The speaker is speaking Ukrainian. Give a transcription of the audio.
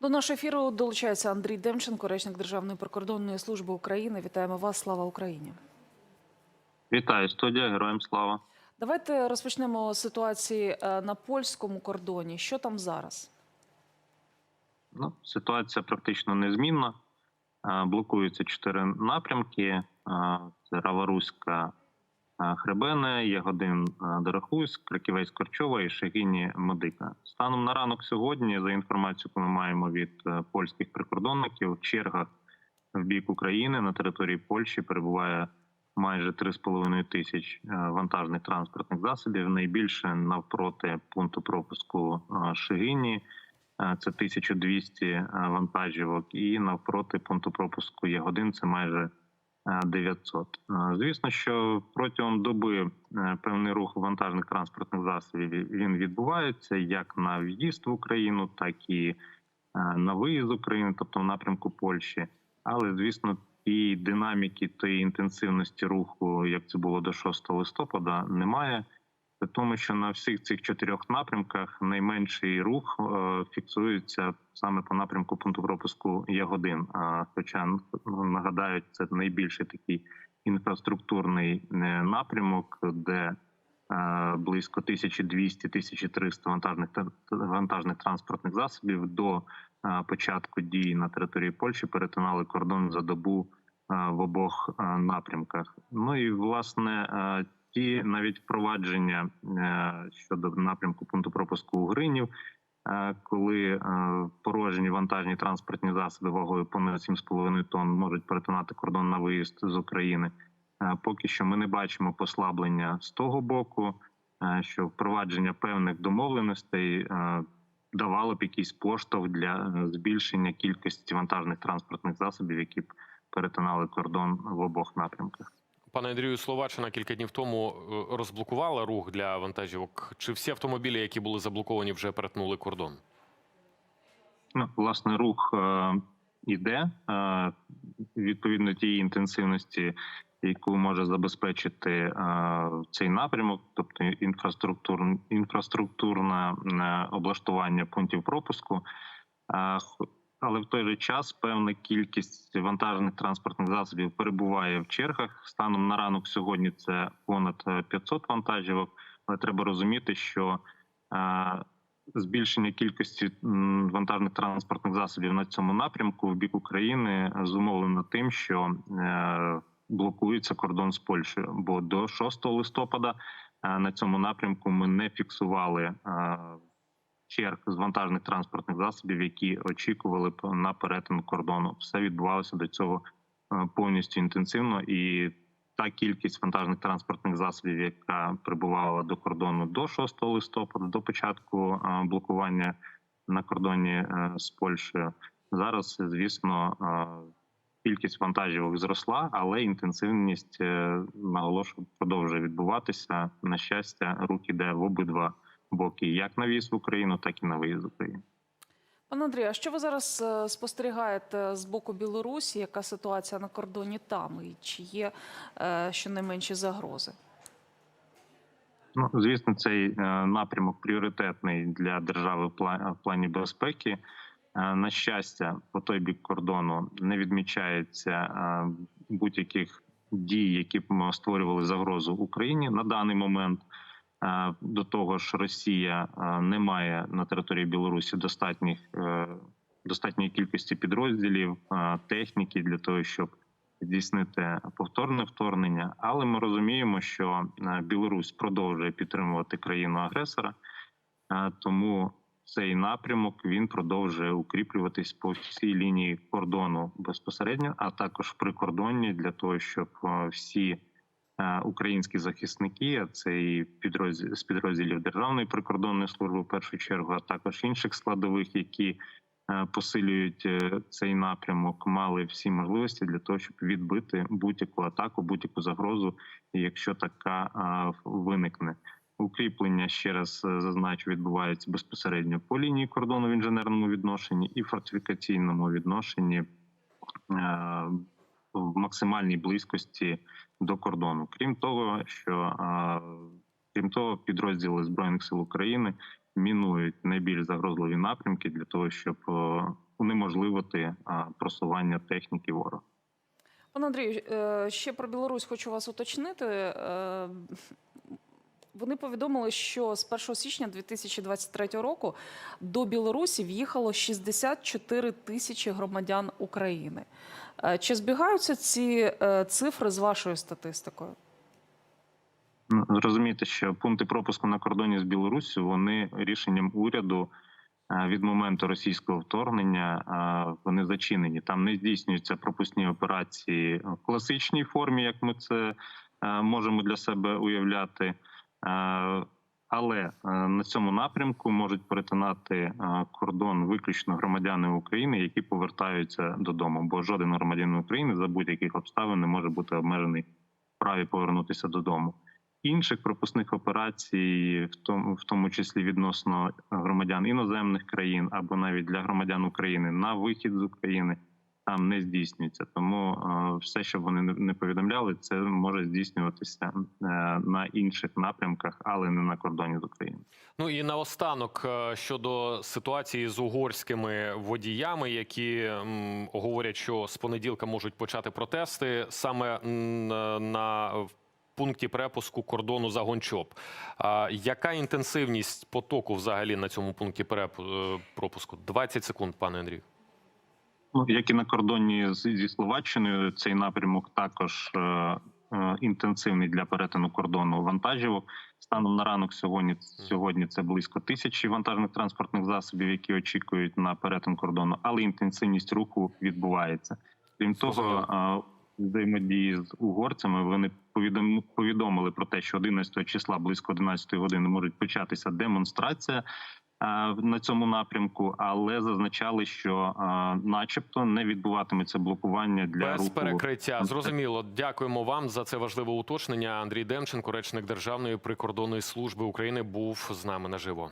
До нашого ефіру долучається Андрій Демченко, речник Державної прикордонної служби України. Вітаємо вас. Слава Україні. Вітаю, студія, героям слава. Давайте розпочнемо з ситуації е, на польському кордоні. Що там зараз? Ну, ситуація практично незмінна. Е, Блокуються чотири напрямки: Е, це Раваруська, Хребене, Ягодин, е, Краківець Корчова і Шагіні Медика. Станом на ранок сьогодні, за інформацією, яку ми маємо від е, польських прикордонників, в чергах в бік України на території Польщі перебуває майже 3,5 тисяч е, вантажних транспортних засобів. Найбільше навпроти пункту пропуску е, Шигині. Е, Це 1200 е, вантажівок, і навпроти пункту пропуску Ягодин це майже е, 900. Е, Звісно, що протягом доби е, певний рух вантажних транспортних засобів він відбувається як на в'їзд в Україну, так і е, на виїзд України, тобто в напрямку Польщі. Але звісно, і динаміки тої інтенсивності руху, як це було до 6 листопада, немає. Тому, що на всіх цих чотирьох напрямках найменший рух е, фіксується саме по напрямку пункту пропуску Ягодин. Хоча нагадаю, це найбільший такий інфраструктурний е, напрямок, де е, близько 1200-1300 вантажних та- вантажних транспортних засобів до початку дії на території Польщі перетинали кордон за добу в обох напрямках. Ну і власне. Ті навіть впровадження е, щодо напрямку пункту пропуску Угринів, е, коли е, порожні вантажні транспортні засоби вагою понад 7,5 тонн можуть перетинати кордон на виїзд з України. Поки що ми не бачимо послаблення з того боку, що впровадження певних домовленостей давало б якийсь поштовх для збільшення кількості вантажних транспортних засобів, які б перетинали кордон в обох напрямках. Пане Андрію, Словаччина кілька днів тому е, розблокувала рух для вантажівок. Чи всі автомобілі, які були заблоковані, вже перетнули кордон? Ну, власне, рух е, іде е, відповідно тієї інтенсивності, яку може забезпечити цей напрямок, тобто інфраструктур, інфраструктурне облаштування пунктів пропуску. Але в той же час певна кількість вантажних транспортних засобів перебуває в чергах. Станом на ранок сьогодні це понад е, 500 вантажівок. Але треба розуміти, що е, збільшення кількості вантажних транспортних засобів на цьому напрямку в бік України зумовлено тим, що е, блокується кордон з Польщею. Бо до 6 листопада е, на цьому напрямку ми не фіксували е, черг з вантажних транспортних засобів, які очікували на перетин кордону. Все відбувалося до цього е, повністю інтенсивно і. Та кількість вантажних транспортних засобів, яка прибувала до кордону до 6 листопада, до початку е, блокування на кордоні е, з Польщею, зараз, звісно, кількість вантажівок зросла, але інтенсивність наголошую продовжує відбуватися. На щастя, рух іде в обидва боки, як на в'їзд в Україну, так і на виїзд з України. Пане Андрію, а що ви зараз е, спостерігаєте з боку Білорусі? Яка ситуація на кордоні там? І чи є е, щонайменші загрози? Ну, звісно, цей е, напрямок пріоритетний для держави в плані безпеки. На щастя, по той бік кордону не відмічається будь-яких дій, які б створювали загрозу Україні на даний момент. Е, До того ж, Росія е, не має на території Білорусі достатніх е, достатньої кількості підрозділів, техніки для того, щоб здійснити повторне вторгнення. Але ми розуміємо, що Білорусь продовжує підтримувати країну агресора, тому цей напрямок він продовжує укріплюватись по всій лінії кордону безпосередньо, а також прикордонні для того, щоб всі українські захисники, це і підрозділ з підрозділів Державної прикордонної служби в першу чергу, а також інших складових, які е, посилюють е, цей напрямок, мали всі можливості для того, щоб відбити будь-яку атаку, будь-яку загрозу, якщо така е, виникне. Укріплення ще раз е, зазначу, відбувається безпосередньо по лінії кордону в інженерному відношенні і фортифікаційному відношенні е, в максимальній близькості до кордону. Крім того, що е, крім того, підрозділи збройних сил України мінують найбільш загрозливі напрямки для того, щоб е, унеможливити просування техніки ворога. Пане Андрію, е, ще про Білорусь хочу вас уточнити. Вони повідомили, що з 1 січня 2023 року до Білорусі в'їхало 64 тисячі громадян України. Е, Чи збігаються ці е, цифри з вашою статистикою? Ну, Зрозумієте, що пункти пропуску на кордоні з Білоруссю вони рішенням уряду е, від моменту російського вторгнення вони зачинені. Там не здійснюються пропускні операції в класичній формі, як ми це можемо для себе уявляти. Е, Але е, на цьому напрямку можуть перетинати е, кордон виключно громадяни України, які повертаються додому. Бо жоден громадянин України за будь-яких обставин не може бути обмежений в праві повернутися додому інших пропускних операцій, в тому, в тому числі відносно громадян іноземних країн або навіть для громадян України на вихід з України там не здійснюється. Тому е, все, що вони не- повідомляли, це може здійснюватися е, на інших напрямках, але не на кордоні з Україною. Ну і наостанок е, щодо ситуації з угорськими водіями, які говорять, що з понеділка можуть почати протести саме на пункті перепуску кордону за Гончоп. А яка інтенсивність потоку взагалі на цьому пункті пропуску? 20 секунд, пане Андрію. Ну, як і на кордоні зі Словаччиною, цей напрямок також е, е, інтенсивний для перетину кордону вантажівок. Станом на ранок сьогодні сьогодні це близько тисячі вантажних транспортних засобів, які очікують на перетин кордону, але інтенсивність руху відбувається. Крім того, е, взаємодії з угорцями вони повідом- повідомили про те, що 11 числа близько 11 години можуть початися демонстрація на цьому напрямку, але зазначали, що, е, начебто, не відбуватиметься блокування для Без руху. перекриття. Зрозуміло. Дякуємо вам за це важливе уточнення. Андрій Демченко, речник Державної прикордонної служби України, був з нами наживо.